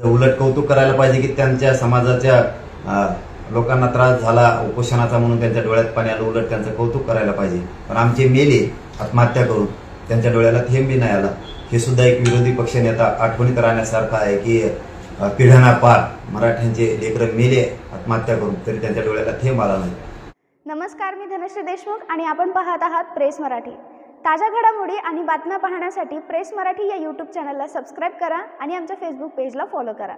उलट कौतुक करायला पाहिजे की त्यांच्या समाजाच्या लोकांना त्रास झाला उपोषणाचा म्हणून त्यांच्या डोळ्यात पाणी आलं उलट त्यांचं कौतुक करायला पाहिजे. पण आमचे मेले आत्महत्या करून त्यांच्या डोळ्याला थेंब बी नाही आला. हे सुद्धा एक विरोधी पक्षनेता आठवणीत राहण्यासारखं आहे की अं, पिढ्यांना पार मराठ्यांचे लेकरं मेले आत्महत्या करून तरी त्यांच्या डोळ्याला थेंब आला नाही. नमस्कार मी धनश्री देशमुख आणि आपण पाहत आहात प्रेस मराठी. ताज्या घडामोडी आणि बातम्या पाहण्यासाठी प्रेस मराठी या यूट्यूब चॅनलला सबस्क्राईब करा आणि आमच्या फेसबुक पेजला फॉलो करा.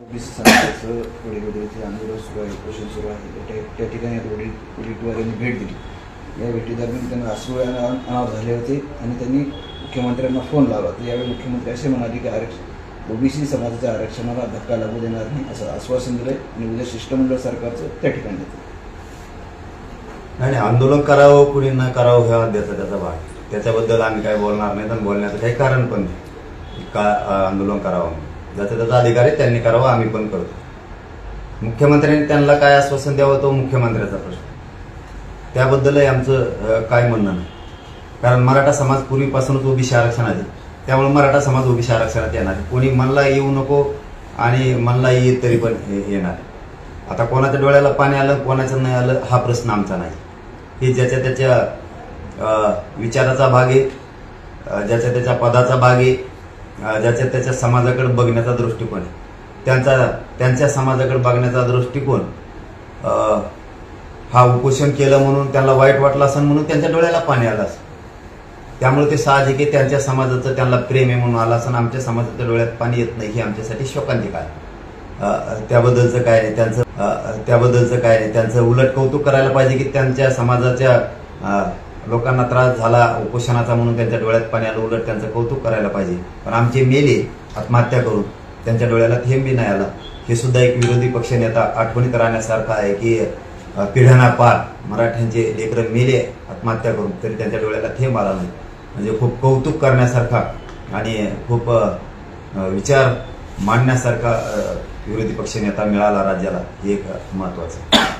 ओबीसी समाजाचं वडीलवडीचे आंदोलन सुरू आहे उपोषण सुरू आहे. त्या त्या ठिकाणी आता भेट दिली. या भेटीदरम्यान त्यांना अश्रू अनावर झाले होते आणि त्यांनी मुख्यमंत्र्यांना फोन लावला. तर यावेळी मुख्यमंत्री असे म्हणाले की आरक्षण ओबीसी समाजाच्या आरक्षणाला धक्का लागू देणार नाही असं आश्वासन दिलं आणि उद्या शिष्टमंडळ सरकारचं त्या ठिकाणी नाही आंदोलन करावं कुणी न करावं ह्या त्याचा त्याचा भाग. त्याच्याबद्दल आम्ही काय बोलणार नाही आणि बोलण्याचं काही कारण पण नाही. का आंदोलन करावं ज्याचा त्याचा अधिकार आहे त्यांनी करावं आम्ही पण करतो. मुख्यमंत्र्यांनी त्यांना काय आश्वासन द्यावं तो मुख्यमंत्र्याचा प्रश्न त्याबद्दलही आमचं काय म्हणणं नाही. कारण मराठा समाज पूर्वीपासूनच ओबीसी आरक्षण आहे. त्यामुळे मराठा समाज ओबीसी आरक्षणात येणार कोणी मनला येऊ नको आणि मनला येत तरी पण येणार आता कोणाच्या डोळ्याला पाणी आलं कोणाचं नाही आलं हा प्रश्न आमचा नाही. हे ज्याच्या त्याच्या विचाराचा भाग आहे ज्याच्या त्याच्या पदाचा भाग आहे ज्याच्या त्याच्या समाजाकडे बघण्याचा दृष्टिकोन आहे. त्यांचा त्यांच्या समाजाकडे बघण्याचा दृष्टिकोन हा उपोषण केलं म्हणून त्यांना वाईट वाटलं असं म्हणून त्यांच्या डोळ्याला पाणी आलं असं त्यामुळे ते साहजिक आहे त्यांच्या समाजाचं त्यांना प्रेम आहे म्हणून आलं असं आमच्या समाजाच्या डोळ्यात पाणी येत नाही ही आमच्यासाठी शोकांतिक आहे. त्याबद्दलचं काय नाही त्यांचं त्याबद्दलचं काय नाही. त्यांचं उलट कौतुक करायला पाहिजे की त्यांच्या समाजाच्या लोकांना त्रास झाला उपोषणाचा म्हणून त्यांच्या डोळ्यात पाणी आलं उलट त्यांचं कौतुक करायला पाहिजे. पण आमचे मेले आत्महत्या करून त्यांच्या डोळ्याला थेंब बी नाही आला. हे सुद्धा एक विरोधी पक्षनेता आठवणीत राहण्यासारखं आहे की अं, पिढ्यांना पार मराठ्यांचे लेकरं मेले आत्महत्या करून तरी त्यांच्या डोळ्याला थेंब आला नाही. म्हणजे खूप कौतुक करण्यासारखा आणि खूप विचार मांडण्यासारखा विरोधी पक्षनेता मिळाला राज्याला हे एक महत्वाचं. आहे